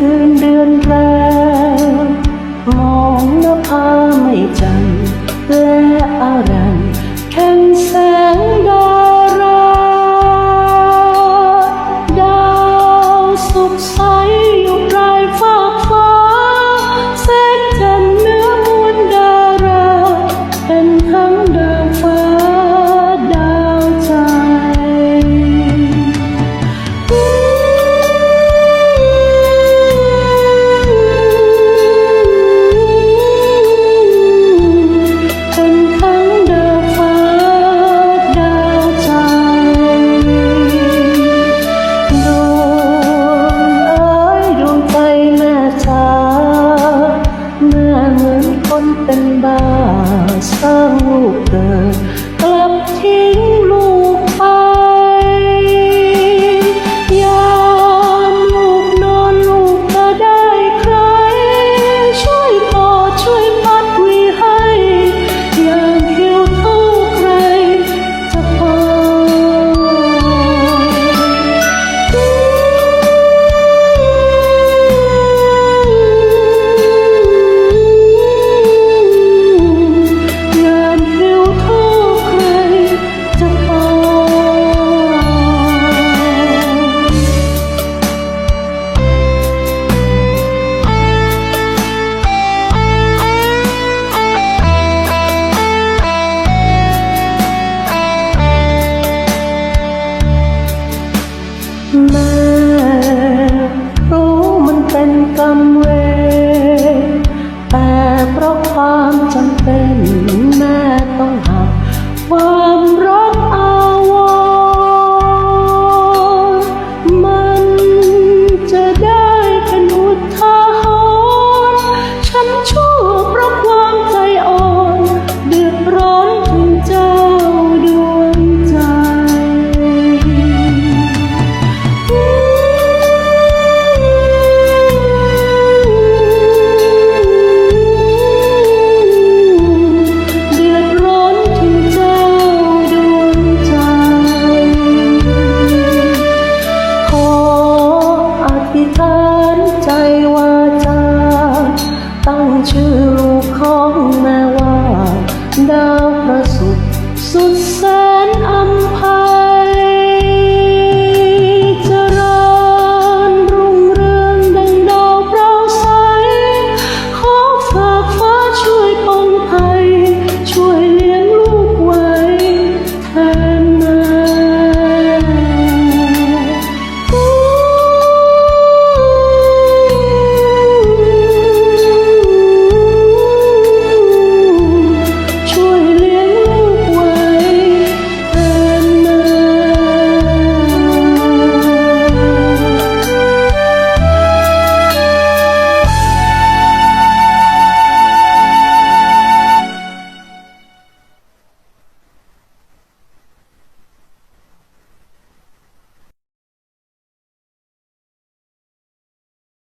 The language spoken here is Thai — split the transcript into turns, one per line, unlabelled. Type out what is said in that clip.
คืนเดือนแรกมองนภาไม่จันและอารันแข็งแส My ชื่อลูกของแม่ว่าดา